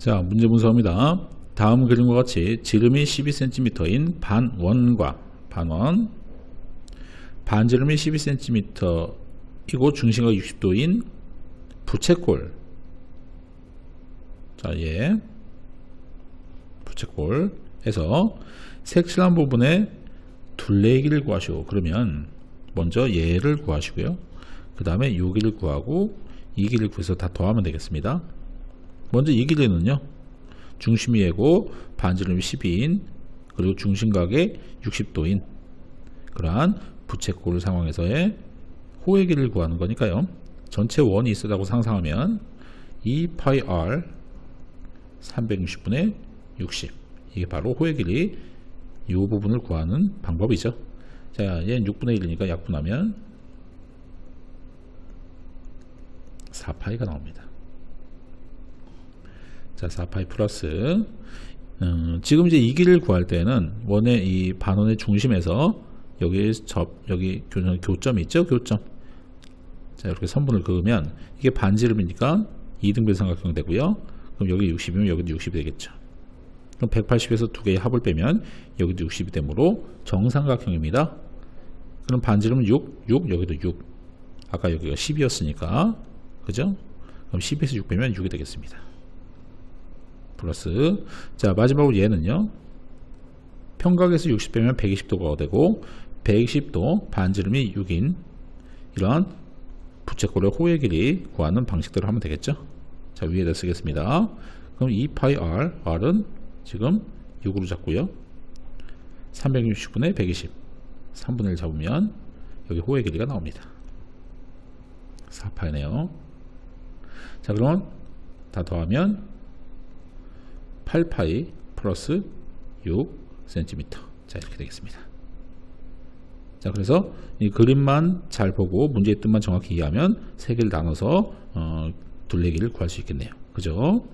자, 문제 문서입니다. 다음 그림과 같이 지름이 12cm인 반원과 반원, 반지름이 12cm이고 중심각 60도인 부채꼴. 자, 얘 부채꼴에서 색칠한 부분에 둘레기를 구하시오. 그러면 먼저 얘를 구하시고요. 그 다음에 요 길을 구하고 이 길을 구해서 다 더하면 되겠습니다. 먼저 이 길이는요. 중심이 얘고 반지름이 12인 그리고 중심각이 60도인 그러한 부채꼴 상황에서의 호의 길을 구하는 거니까요. 전체 원이 있으라고 상상하면 2 파이 r 360분의 60 이게 바로 호의 길이 이 부분을 구하는 방법이죠. 자, 얘는 6분의 1이니까 약분하면 4파이가 나옵니다. 자, 4파이 플러스 음, 지금 이제 이 길을 구할 때는 원의 이 반원의 중심에서 여기 접 여기 교, 교점이 있죠, 교점. 자, 이렇게 선분을 그으면 이게 반지름이니까 2등분 삼각형 되고요. 그럼 여기 60이면 여기도 60이 되겠죠. 그럼 180에서 두 개의 합을 빼면 여기도 60이 되므로 정삼각형입니다. 그럼 반지름은 6, 6, 여기도 6. 아까 여기가 10이었으니까 그죠? 그럼 10에서 6 빼면 6이 되겠습니다. 플러스 자 마지막으로 얘는요. 평각에서 60 빼면 120도가 되고 120도 반지름이 6인 이러한 부채꼴의 호의 길이 구하는 방식대로 하면 되겠죠. 자 위에다 쓰겠습니다. 그럼 2파이 r, r은 지금 6으로 잡고요. 360분의 120 3분의 1 잡으면 여기 호의 길이가 나옵니다. 4파이네요. 자 그럼 다 더하면 8파이 플러스 6cm 자 이렇게 되겠습니다. 자 그래서 이 그림만 잘 보고 문제의 뜻만 정확히 이해하면 세 개를 나눠서 어, 둘레기를 구할 수 있겠네요. 그죠?